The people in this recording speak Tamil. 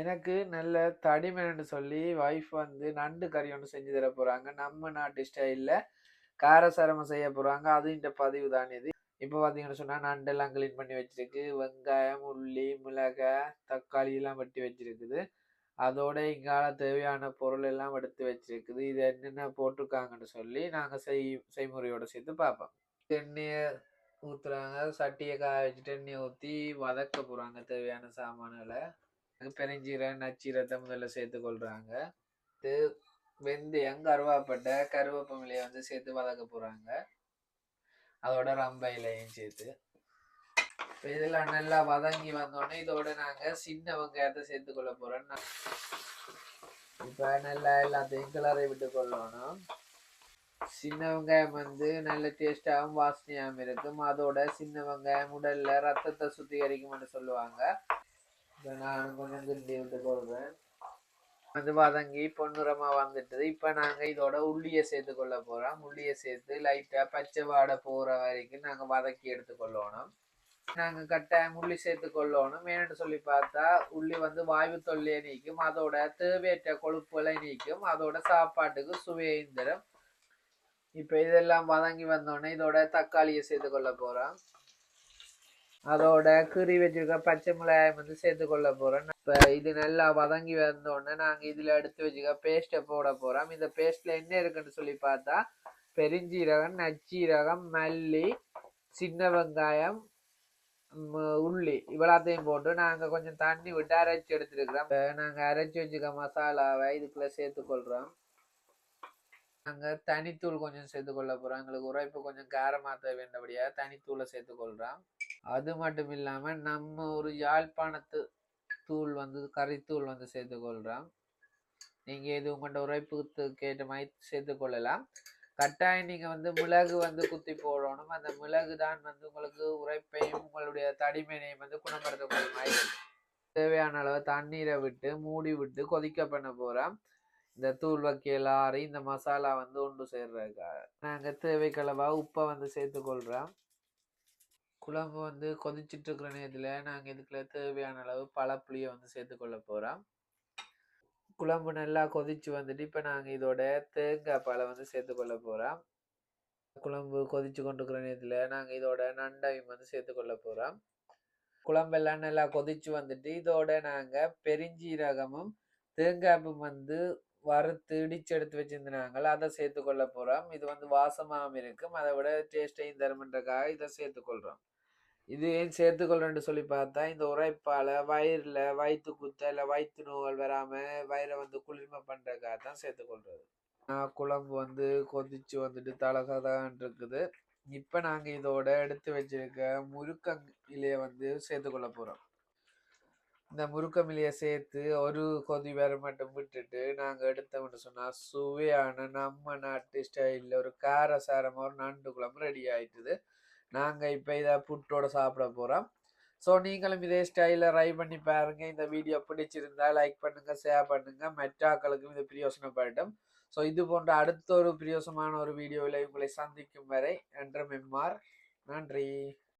எனக்கு நல்ல தடிமன்னு சொல்லி ஒய்ஃப் வந்து நண்டு கறி ஒன்று செஞ்சு தர போகிறாங்க நம்ம நாட்டு ஸ்டைலில் காரசாரமாக செய்ய போகிறாங்க அது இந்த பதிவு தான் இது. இப்போ பார்த்தீங்கன்னு சொன்னால் நண்டெல்லாம் க்ளீன் பண்ணி வச்சிருக்கு. வெங்காயம் உள்ளி மிளகாய் தக்காளி எல்லாம் வெட்டி வச்சிருக்குது. அதோட இங்கால தேவையான பொருள் எல்லாம் எடுத்து வச்சிருக்குது. இது என்னென்ன போட்டிருக்காங்கன்னு சொல்லி நாங்கள் செய் செய்முறையோடு சேர்த்து பார்ப்போம். எண்ணெயை ஊற்றுறாங்க சட்டியை காய வச்சுட்டு எண்ணெயை ஊற்றி வதக்க போகிறாங்க தேவையான சாமான்களை. பெருஞ்சீரகம் நச்சீரத்தை முதல்ல சேர்த்து கொள்றாங்க. இது வெந்தயம் கருவாப்பட்டை கருவேப்பமிலையை வந்து சேர்த்து வதக்க போறாங்க. அதோட ரம்ப இலையும் சேர்த்து. இப்போ இதெல்லாம் நல்லா வதங்கி வந்தோடனே இதோட நாங்க சின்ன வெங்காயத்தை சேர்த்து கொள்ள போறோம். இப்போ நல்லா எல்லாத்தையும் கிளறி விட்டு கொள்ளணும். சின்ன வெங்காயம் வந்து நல்ல டேஸ்டாகவும் வாசனையாகவும் இருக்கும். அதோட சின்ன வெங்காயம் உடல்ல ரத்தத்தை சுத்திகரிக்கும்னு சொல்லுவாங்க. நானும் கொஞ்சம் கிண்டி விட்டு கொள்வேன் வந்து வதங்கி பொன்னுரமாக வந்துட்டது. இப்போ நாங்கள் இதோட உள்ளியை சேர்த்து கொள்ள போகிறோம் உள்ளியை சேர்த்து லைட்டாக பச்சை வாடை போகிற வரைக்கும் நாங்கள் வதக்கி எடுத்துக்கொள்ளணும் நாங்கள் கட்டாயம் உள்ளி சேர்த்து கொள்ளணும். ஏன்னு சொல்லி பார்த்தா உள்ளி வந்து வாய்வு தொல்லையை நீக்கும் அதோட தேவையற்ற கொழுப்புகளை நீக்கும் அதோட சாப்பாட்டுக்கு சுவையும் தரும் இப்போ இதெல்லாம் வதங்கி வந்தோடனே இதோட தக்காளியை சேர்த்து கொள்ள போகிறோம் அதோட கீறி வச்சிருக்க பச்சை மிளகாய் வந்து சேர்த்து கொள்ள போகிறோம் இப்போ இது நல்லா வதங்கி வந்தோடனே நாங்க இதுல எடுத்து வச்சுக்க பேஸ்ட்டை போட போறோம். இந்த பேஸ்ட்ல என்ன இருக்குன்னு சொல்லி பார்த்தா பெருஞ்சீரகம் நச்சீரகம் மல்லி சின்ன வெங்காயம் உள்ளி இவ்வளோத்தையும் போட்டு நாங்கள் கொஞ்சம் தண்ணி விட்டு அரைச்சி எடுத்துருக்குறோம். நாங்கள் அரைச்சி வச்சுக்க மசாலாவை இதுக்குள்ளே சேர்த்துக்கொள்கிறோம் நாங்கள் தனித்தூள் கொஞ்சம் சேர்த்துக்கொள்ள போகிறோம் எங்களுக்கு உரைப்பு கொஞ்சம் காரமாக தேவைன்றபடியாக தனித்தூளை சேர்த்துக்கொள்கிறோம் அது மட்டும் இல்லாமல் நம்ம ஒரு யாழ்ப்பாணத்து தூள் வந்து கறித்தூள் வந்து சேர்த்துக்கொள்கிறோம் நீங்கள் இது உங்கள்கிட்ட உரைப்புக்கு ஏற்ற மாதிரி சேர்த்துக்கொள்ளலாம் கட்டாயம் நீங்கள் வந்து மிளகு வந்து குத்தி போடணும். அந்த மிளகு தான் வந்து உங்களுக்கு உரைப்பையும் உங்களுடைய தடிமனையும் வந்து குணப்படுத்தக்கூடிய மாதிரி தேவையான அளவு தண்ணீரை விட்டு மூடி விட்டு கொதிக்க பண்ண போகிறோம் இந்த தூள் வக்கையில் ஆறி இந்த மசாலா வந்து ஒன்று சேர்றதுக்காக. நாங்கள் தேவைக்களவாக உப்பை வந்து சேர்த்துக்கொள்கிறோம் குழம்பு வந்து கொதிச்சுட்டு இருக்கிற நேரத்தில் நாங்கள் இதுக்குள்ள தேவையான அளவு பழப்புளியை வந்து சேர்த்துக்கொள்ள போகிறோம் குழம்பு நல்லா கொதிச்சு வந்துட்டு இப்போ நாங்கள் இதோட தேங்காய் பாலை வந்து சேர்த்துக்கொள்ள போகிறோம் குழம்பு கொதிச்சு கொண்டிருக்கிற நேரத்தில் நாங்கள் இதோட நண்டையும் வந்து சேர்த்துக்கொள்ள போகிறோம் குழம்பெல்லாம் நல்லா கொதிச்சு வந்துட்டு இதோட நாங்கள் பெருஞ்சீரகமும் தேங்காய்ப்பும் வந்து வறுத்து இடிச்சு எடுத்து வச்சிருந்தாங்க அதை சேர்த்துக்கொள்ள போகிறோம் இது வந்து வாசமாகவும் இருக்கும். அதை விட டேஸ்ட்டையும் தருமன்றக்காக இதை சேர்த்துக்கொள்கிறோம் இதையும் ஏன் சேர்த்துக்கொள்றேன்னு சொல்லி பார்த்தா இந்த உரைப்பால் வயிறில் வயிற்று குத்த இல்லை வயிற்று நோய்கள் வராமல் வயிறை வந்து குளிர்மை பண்ணுறக்காக தான் சேர்த்துக்கொள்றது. குழம்பு வந்து கொதிச்சு வந்துட்டு தலகதான் இருக்குது. இப்போ நாங்கள் இதோட எடுத்து வச்சிருக்க முருக்கங்கிலேயே வந்து சேர்த்துக்கொள்ள போகிறோம் இந்த முருக்கமிலியை சேர்த்து ஒரு கொதி வேற மட்டும் விட்டுட்டு நாங்கள் எடுத்தோம்னு சொன்னால் சுவையான நம்ம நாட்டு ஸ்டைலில் ஒரு காரசாரமாக ஒரு நண்டு குழம்பு ரெடி ஆயிட்டுது. நாங்கள் இப்போ இதை புட்டோட சாப்பிட போகிறோம் ஸோ நீங்களும் இதே ஸ்டைலில் ட்ரை பண்ணி பாருங்க. இந்த வீடியோ பிடிச்சிருந்தா லைக் பண்ணுங்க ஷேர் பண்ணுங்க. மெட்டாக்களுக்கும் இது பிரியோசனப்படட்டும். ஸோ இது போன்ற அடுத்த ஒரு பிரியோசமான ஒரு வீடியோவில் உங்களை சந்திக்கும் வரை என்ற மெம்மார் நன்றி.